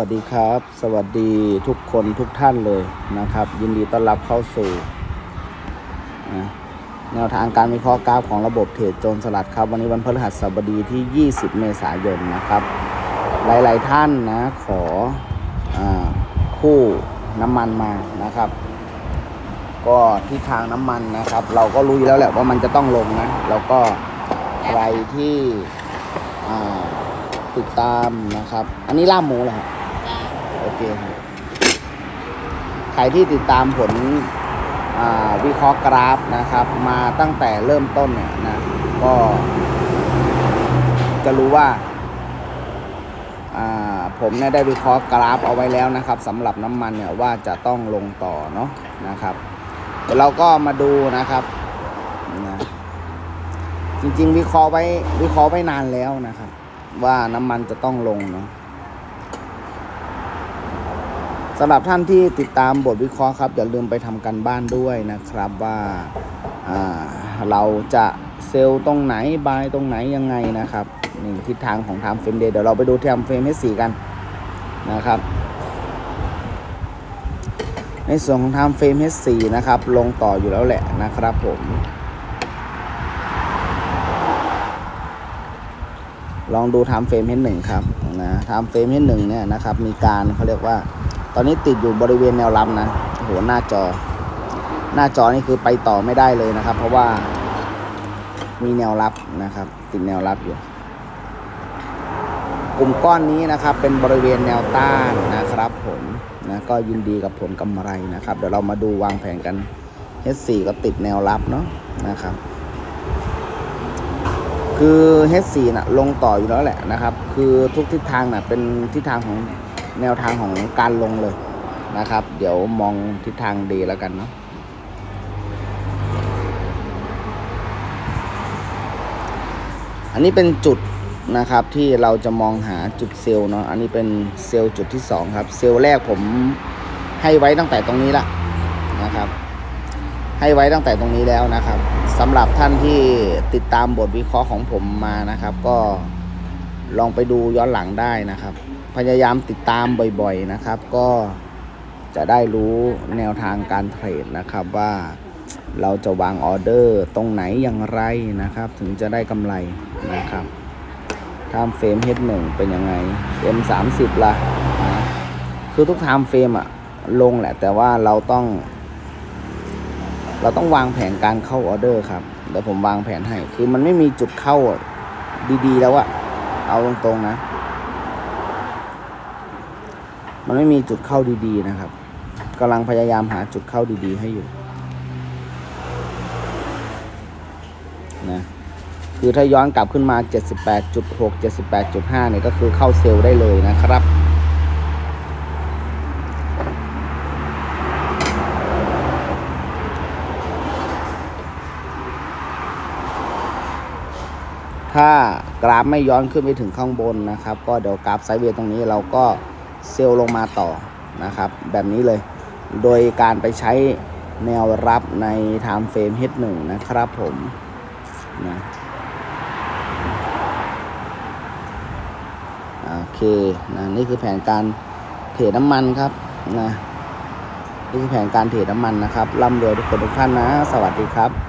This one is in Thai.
วัสดีครับ สวัสดีทุกคนทุกท่านเลยนะครับ ยินดีต้อนรับเข้าสู่แนวทางการวิเคราะห์กราฟของระบบเทรดโจรสลัดครับ วันนี้วันพฤหัสบดีที่ 20 เมษายนนะครับ หลาย ๆ ท่านนะขออคู่น้ำมันมานะครับ ก็ที่ทางน้ำมันนะครับ เราก็รู้อยู่แล้วแหละว่ามันจะต้องลงนะแล้วก็ใครที่ติดตามนะครับ อันนี้ล่ามหมูเหรอครับ เคครับใครที่ติดตามผลวิเคราะห์กราฟนะครับ มาตั้งแต่เริ่มต้นเนี่ยนะก็ จะรู้ว่าอ่าผมเนี่ยได้วิเคราะห์กราฟเอาไว้แล้วนะครับสำหรับน้ำมันเนี่ยว่าจะต้องลงต่อเนาะนะครับเดี๋ยวเราก็มาดูนะครับนะจริงๆ วิเคราะห์ไว้วิเคราะห์ไว้นานแล้วนะครับ ว่าน้ำมันจะต้องลงเนาะ สำหรับท่านที่ติดตามบทวิเคราะห์ครับ อย่าลืมไปทำกันบ้านด้วยนะครับว่าาเราจะเซลล์ตรงไหนบายตรงไหนยังไงนะครับนี่ทิศทางของ Time Frame Day เดี๋ยวเราไปดู Time Frame H4 กันนะครับ ในส่วนของ Time Frame H4 นะครับ ลงต่ออยู่แล้วแหละนะครับผม ลองดู Time Frame H1 ครับนะ Time Frame H1 เนี่ยนะครับ มีการเขาเรียกว่า ตอนนี้ติดอยู่บริเวณแนวรับนะโหหน้าจอ หน้าจอนี่คือไปต่อไม่ได้เลยนะครับ เพราะว่ามีแนวรับนะครับ ติดแนวรับอยู่ กลุ่มก้อนนี้นะครับ เป็นบริเวณแนวต้านนะครับ ผมนะก็ยินดีกับผลกำไรนะครับ เดี๋ยวเรามาดูวางแผนกัน H4 ก็ติดแนวรับเนาะนะครับ คือ H4 นะลงต่ออยู่แล้วแหละนะครับ คือทุกทิศทางนะเป็นทิศทางของ แนวทางของการลงเลยนะครับ เดี๋ยวมองทิศทางดีแล้วกันเนาะอันนี้เป็นจุดนะครับที่เราจะมองหาจุดเซลล์เนาะอันนี้เป็นเซลล์จุดที่สองครับ เซลล์แรกผมให้ไว้ตั้งแต่ตรงนี้ละนะครับ ให้ไว้ตั้งแต่ตรงนี้แล้วนะครับสำหรับท่านที่ติดตามบทวิเคราะห์ของผมมานะครับ ก็ลองไปดูย้อนหลังได้นะครับ พยายามติดตามบ่อยๆนะครับ ก็จะได้รู้แนวทางการเทรดนะครับว่าเราจะวางออเดอร์ตรงไหนอย่างไรนะครับ ถึงจะได้กำไรนะครับไทม์เฟรม H1 เป็นยังไง M30 ละนะคือทุกไทม์เฟรมอะลงแหละ แต่ว่าเราต้อง เราต้องวางแผนการเข้าออเดอร์ครับเดี๋ยวผมวางแผนให้ คือมันไม่มีจุดเข้าดีๆแล้วอะเอาตรงๆนะ มันไม่มีจุดเข้าดีๆนะครับกำลังพยายามหาจุดเข้าดีๆให้อยู่นะคือถ้าย้อนกลับขึ้นมา 78.6 78.5 เนี่ยก็คือเข้าเซลล์ได้เลยนะครับ ถ้ากราฟไม่ย้อนขึ้นไปถึงข้างบนนะครับ ก็เดี๋ยวกราฟไซด์เวย์ตรงนี้เราก็ เซลล์ลงมาต่อนะครับ แบบนี้เลย โดยการไปใช้แนวรับใน Time Frame H1 นะครับผมนะโอเคนะนี่คือแผนการเทรดน้ำมันครับนะนี่คือแผนการเทรดน้ำมันนะครับร่ำรวยทุกคนทุกท่านนะ สวัสดีครับ